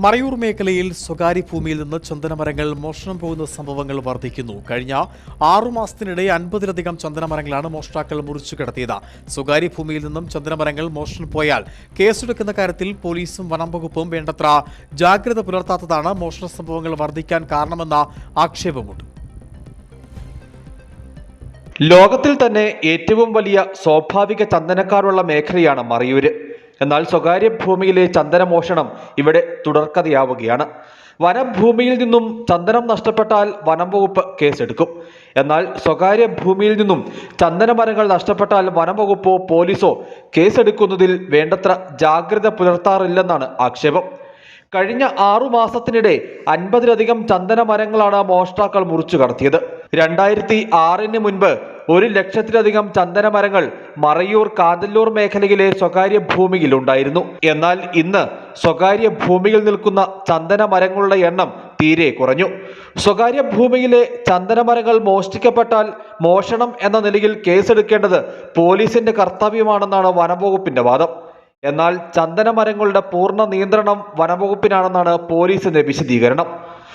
മറയൂർ മേഖലയിൽ സ്വകാര്യ ഭൂമിയിൽ നിന്ന് ചന്ദനമരങ്ങൾ മോഷണം പോകുന്ന സംഭവങ്ങൾ വർദ്ധിക്കുന്നു. കഴിഞ്ഞ ആറു മാസത്തിനിടെ അൻപതിലധികം ചന്ദനമരങ്ങളാണ് മോഷ്ടാക്കൾ മുറിച്ചു കിടത്തിയത്. സ്വകാര്യ ഭൂമിയിൽ നിന്നും ചന്ദനമരങ്ങൾ മോഷണം പോയാൽ കേസെടുക്കുന്ന കാര്യത്തിൽ പോലീസും വനം വകുപ്പും വേണ്ടത്ര ജാഗ്രത പുലർത്താത്തതാണ് മോഷണ സംഭവങ്ങൾ വർദ്ധിക്കാൻ കാരണമെന്ന ആക്ഷേപമുണ്ട്. ലോകത്തിൽ തന്നെ ഏറ്റവും വലിയ സ്വാഭാവിക ചന്ദനക്കാരുള്ള മേഖലയാണ് മറയൂര്. എന്നാൽ സ്വകാര്യ ഭൂമിയിലെ ചന്ദനമോഷണം ഇവിടെ തുടർക്കഥയാവുകയാണ്. വനഭൂമിയിൽ നിന്നും ചന്ദനം നഷ്ടപ്പെട്ടാൽ വനം വകുപ്പ് കേസെടുക്കും. എന്നാൽ സ്വകാര്യ ഭൂമിയിൽ നിന്നും ചന്ദനമരങ്ങൾ നഷ്ടപ്പെട്ടാൽ വനം വകുപ്പോ പോലീസോ കേസെടുക്കുന്നതിൽ വേണ്ടത്ര ജാഗ്രത പുലർത്താറില്ലെന്നാണ് ആക്ഷേപം. കഴിഞ്ഞ ആറു മാസത്തിനിടെ അൻപതിലധികം ചന്ദന മരങ്ങളാണ് മോഷ്ടാക്കൾ മുറിച്ചു കടത്തിയത് രണ്ടായിരത്തി ആറിന് മുൻപ് ഒരു ലക്ഷത്തിലധികം ചന്ദനമരങ്ങൾ മറയൂർ കാന്തല്ലൂർ മേഖലയിലെ സ്വകാര്യ ഭൂമിയിൽ ഉണ്ടായിരുന്നു. എന്നാൽ ഇന്ന് സ്വകാര്യ ഭൂമിയിൽ നിൽക്കുന്ന ചന്ദനമരങ്ങളുടെ എണ്ണം തീരെ കുറഞ്ഞു. സ്വകാര്യ ഭൂമിയിലെ ചന്ദനമരങ്ങൾ മോഷ്ടിക്കപ്പെട്ടാൽ മോഷണം എന്ന നിലയിൽ കേസെടുക്കേണ്ടത് പോലീസിന്റെ കർത്തവ്യമാണെന്നാണ് വനംവകുപ്പിന്റെ വാദം. എന്നാൽ ചന്ദനമരങ്ങളുടെ പൂർണ നിയന്ത്രണം വനംവകുപ്പിനാണെന്നാണ് പോലീസിന്റെ വിശദീകരണം.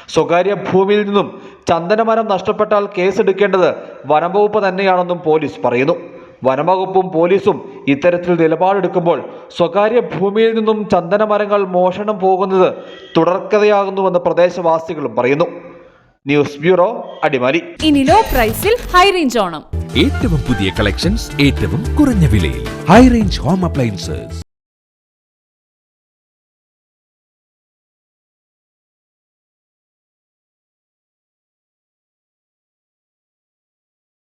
സ്വകാര്യ ഭൂമിയിൽ നിന്നും ചന്ദനമരം നഷ്ടപ്പെട്ടാൽ കേസെടുക്കേണ്ടത് വനംവകുപ്പ് തന്നെയാണെന്നും പോലീസ് പറയുന്നു. വനംവകുപ്പും പോലീസും ഇത്തരത്തിൽ നിലപാടെടുക്കുമ്പോൾ സ്വകാര്യ ഭൂമിയിൽ നിന്നും ചന്ദനമരങ്ങൾ മോഷണം പോകുന്നത് തുടർക്കഥയാകുന്നുവെന്ന് പ്രദേശവാസികളും പറയുന്നു. News bureau Adimali. ഇനി ലോ പ്രൈസിൽ ഹൈ റേഞ്ച് ഓണം. ഏറ്റവും പുതിയ കളക്ഷൻസ് ഏറ്റവും കുറഞ്ഞ വിലയിൽ. High range home appliances